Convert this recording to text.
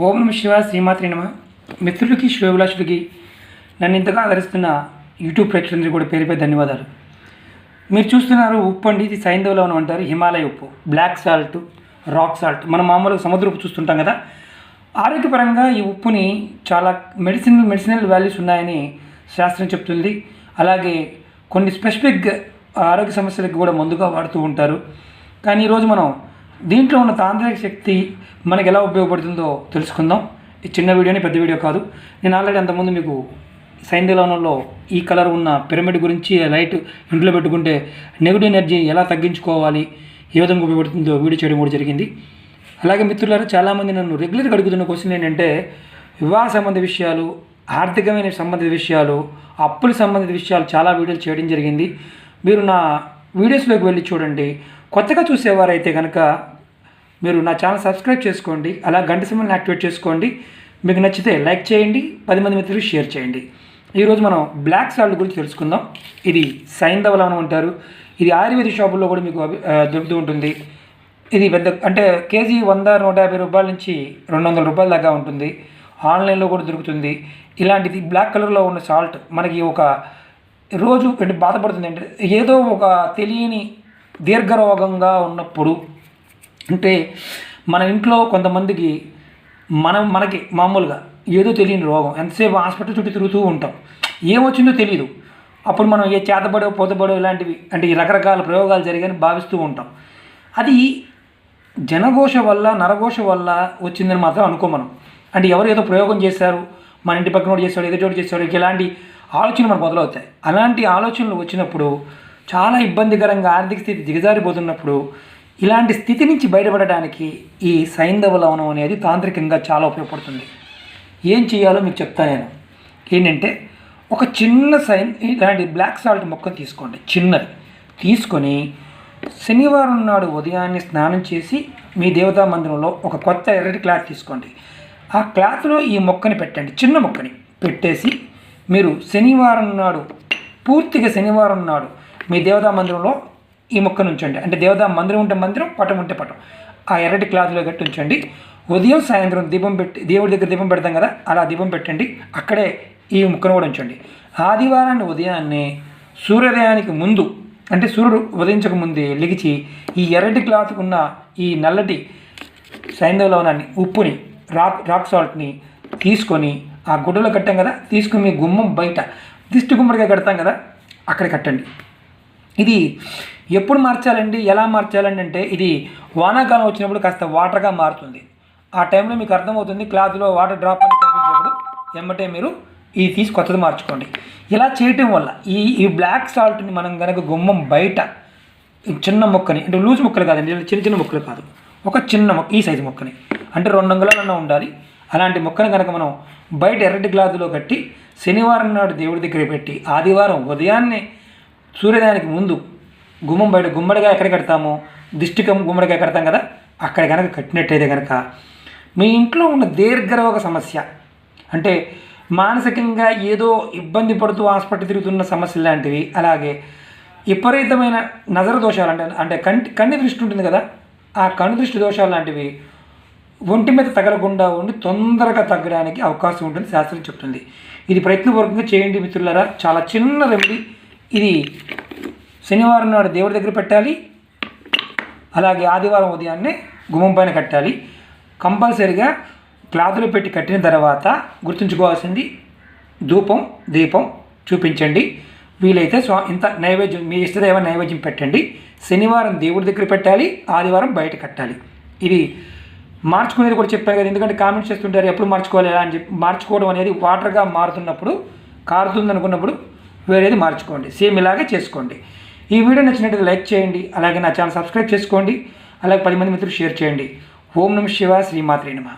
ఓం నమ శివ శ్రీమాత్రి నమ. మిత్రులకి శ్రేభిలాషులకి నన్ను ఇంతగా ఆదరిస్తున్న యూట్యూబ్ ప్రేక్షకులందరికీ కూడా పేరుపై ధన్యవాదాలు. మీరు చూస్తున్నారు ఉప్పు అండి ఇది సైంధవ అని అంటారు హిమాలయ ఉప్పు. బ్లాక్ సాల్ట్ రాక్ సాల్ట్ మనం మామూలుగా సముద్ర ఉప్పు చూస్తుంటాం కదా. ఆరోగ్యపరంగా ఈ ఉప్పుని చాలా మెడిసిన్ మెడిసినల్ వాల్యూస్ ఉన్నాయని శాస్త్రం చెప్తుంది. అలాగే కొన్ని స్పెసిఫిక్ ఆరోగ్య సమస్యలకు కూడా మందుగా వాడుతూ ఉంటారు. కానీ ఈరోజు మనం దీంట్లో ఉన్న తాంత్రిక శక్తి మనకి ఎలా ఉపయోగపడుతుందో తెలుసుకుందాం. ఈ చిన్న వీడియోని పెద్ద వీడియో కాదు. నేను ఆల్రెడీ అంతకుముందు మీకు సైంధలోనంలో ఈ కలర్ ఉన్న పిరమిడ్ గురించి లైట్ ఇంట్లో పెట్టుకుంటే నెగిటివ్ ఎనర్జీ ఎలా తగ్గించుకోవాలి ఏ విధంగా ఉపయోగపడుతుందో వీడియో చేయడం కూడా జరిగింది. అలాగే మిత్రులారా చాలామంది నన్ను రెగ్యులర్గా అడుగుతున్న క్వశ్చన్ ఏంటంటే వివాహ సంబంధ విషయాలు ఆర్థికమైన సంబంధిత విషయాలు అప్పుల సంబంధిత విషయాలు చాలా వీడియోలు చేయడం జరిగింది. మీరు నా వీడియోస్లోకి వెళ్ళి చూడండి. కొత్తగా చూసేవారైతే కనుక మీరు నా ఛానల్ సబ్స్క్రైబ్ చేసుకోండి అలా గంట సింబల్ని యాక్టివేట్ చేసుకోండి. మీకు నచ్చితే లైక్ చేయండి పది మంది మిత్రులు షేర్ చేయండి. ఈరోజు మనం బ్లాక్ సాల్ట్ గురించి తెలుసుకుందాం. ఇది సైంధవ లవణం అంటారు. ఇది ఆయుర్వేద షాపుల్లో కూడా మీకు దొరుకుతూ ఉంటుంది. ఇది పెద్ద అంటే కేజీ వంద నూట యాభై రూపాయల నుంచి రెండు వందల రూపాయల దాకా ఉంటుంది. ఆన్లైన్లో కూడా దొరుకుతుంది. ఇలాంటిది బ్లాక్ కలర్లో ఉన్న సాల్ట్ మనకి ఒక రోజు అంటే బాధపడుతుంది అంటే ఏదో ఒక తెలియని దీర్ఘరోగంగా ఉన్నప్పుడు అంటే మన ఇంట్లో కొంతమందికి మనం మనకి మామూలుగా ఏదో తెలియని రోగం ఎంతసేపు హాస్పిటల్ చుట్టూ తిరుగుతూ ఉంటాం. ఏమొచ్చిందో తెలియదు అప్పుడు మనం ఏ చేతబడో పోతబడో ఇలాంటివి అంటే ఈ రకరకాల ప్రయోగాలు జరిగాయని భావిస్తూ ఉంటాం. అది జనఘోష వల్ల నరఘోష వల్ల వచ్చిందని మాత్రం అనుకో మనం. అంటే ఎవరు ఏదో ప్రయోగం చేశారు మన ఇంటి పక్కన వాడు చేశాడు ఏదో చోటు చేశాడు ఇలాంటి ఆలోచనలు మనకు మొదలవుతాయి. అలాంటి ఆలోచనలు వచ్చినప్పుడు చాలా ఇబ్బందికరంగా ఆర్థిక స్థితి దిగజారిపోతున్నప్పుడు ఇలాంటి స్థితి నుంచి బయటపడడానికి ఈ సైంధవ లవణం అనేది తాంత్రికంగా చాలా ఉపయోగపడుతుంది. ఏం చేయాలో మీకు చెప్తా నేను. ఏంటంటే ఒక చిన్న సైన్ ఇలాంటి బ్లాక్ సాల్ట్ మొక్క తీసుకోండి. చిన్నది. తీసుకొని శనివారం నాడు ఉదయాన్నే స్నానం చేసి మీ దేవతా మందిరంలో ఒక కొత్త ఎర్రటి క్లాత్ తీసుకోండి. ఆ క్లాత్లో ఈ మొక్కని పెట్టండి. చిన్న మొక్కని పెట్టేసి మీరు శనివారం నాడు పూర్తిగా శనివారం నాడు మీ దేవతా మందిరంలో ఈ మొక్కను ఉంచండి అంటే దేవదా మందిరం ఉంటే మందిరం పటం ఉంటే పటం. ఆ ఎర్రటి క్లాత్లో కట్టి ఉంచండి ఉదయం సాయంత్రం దీపం పెట్టి దేవుడి దగ్గర దీపం పెడతాం కదా అలా దీపం పెట్టండి. అక్కడే ఈ ముక్కను కూడా ఉంచండి. ఆదివారాన్ని ఉదయాన్నే సూర్యోదయానికి ముందు అంటే సూర్యుడు ఉదయించక ముందే లిగిచి ఈ ఎర్రటి క్లాత్కు ఉన్న ఈ నల్లటి సైంధవ లవణాన్ని ఉప్పుని రాక్ రాక్ సాల్ట్ని తీసుకొని ఆ గుడ్డలో కట్టాం కదా తీసుకుని మీ గుమ్మం బయట దిష్టి గుమ్మడిగా కడతాం కదా అక్కడ కట్టండి. ఇది ఎప్పుడు మార్చాలండి? ఎలా మార్చాలండి అంటే ఇది వానాకాలం వచ్చినప్పుడు కాస్త వాటర్గా మారుతుంది. ఆ టైంలో మీకు అర్థమవుతుంది క్లాత్లో వాటర్ డ్రాప్ అని కనిపించినప్పుడు ఎమ్మటే మీరు ఇది తీసి కొత్తది మార్చుకోండి. ఇలా చేయటం వల్ల ఈ ఈ బ్లాక్ సాల్ట్ని మనం కనుక గుమ్మం బయట చిన్న మొక్కని అంటే లూజ్ ముక్కలు కాదండి చిన్న చిన్న ముక్కలు కాదు. ఒక చిన్న మొక్క ఈ సైజు మొక్కని అంటే రెండు అంగుళాలన్నా ఉండాలి. అలాంటి మొక్కని కనుక మనం బయట ఎర్రటి గ్లాసులో కట్టి శనివారం నాడు దేవుడి దగ్గర పెట్టి ఆదివారం ఉదయాన్నే సూర్యోదయానికి ముందు గుమ్మం బయట గుమ్మడిగా ఎక్కడ కడతామో? దిష్టికం గుమ్మడిగా కడతాం కదా? అక్కడ కనుక కట్టినట్టయితే కనుక మీ ఇంట్లో ఉన్న దీర్ఘరోగ సమస్య అంటే మానసికంగా ఏదో ఇబ్బంది పడుతూ హాస్పిటల్ తిరుగుతున్న సమస్యలు లాంటివి అలాగే విపరీతమైన నజర దోషాలు అంటే అంటే కంటి కన్ను దృష్టి ఉంటుంది కదా? ఆ కన్ను దృష్టి దోషాలు లాంటివి ఒంటి మీద తగలకుండా ఉండి తొందరగా తగ్గడానికి అవకాశం ఉంటుంది శాస్త్రం చెప్తుంది. ఇది ప్రయత్నపూర్వకంగా చేయండి మిత్రులారా. చాలా చిన్న రెమెడీ. ఇది శనివారం నాడు దేవుడి దగ్గర పెట్టాలి. అలాగే ఆదివారం ఉదయాన్నే గుమ్మం పైన కట్టాలి. కంపల్సరిగా క్లాతులు పెట్టి కట్టిన తర్వాత గుర్తుంచుకోవాల్సింది ధూపం దీపం చూపించండి. వీలైతే స్వా ఇంత నైవేద్యం మీ ఇష్టదేవ నైవేద్యం పెట్టండి. శనివారం దేవుడి దగ్గర పెట్టాలి ఆదివారం బయట కట్టాలి. ఇది మార్చుకునేది కూడా చెప్పాను కదా ఎందుకంటే కామెంట్స్ చేస్తుంటారు ఎప్పుడు మార్చుకోవాలి అని చెప్పి మార్చుకోవడం అనేది వాటర్గా మారుతున్నప్పుడు కారుతుంది అనుకున్నప్పుడు వేరేది మార్చుకోండి. సేమ్ ఇలాగే చేసుకోండి. ఈ వీడియో నచ్చినట్టు లైక్ చేయండి. అలాగే నా ఛానల్ సబ్స్క్రైబ్ చేసుకోండి. అలాగే పది మంది మిత్రులు షేర్ చేయండి. ఓం నమ శివ శ్రీమాత్రి నమ.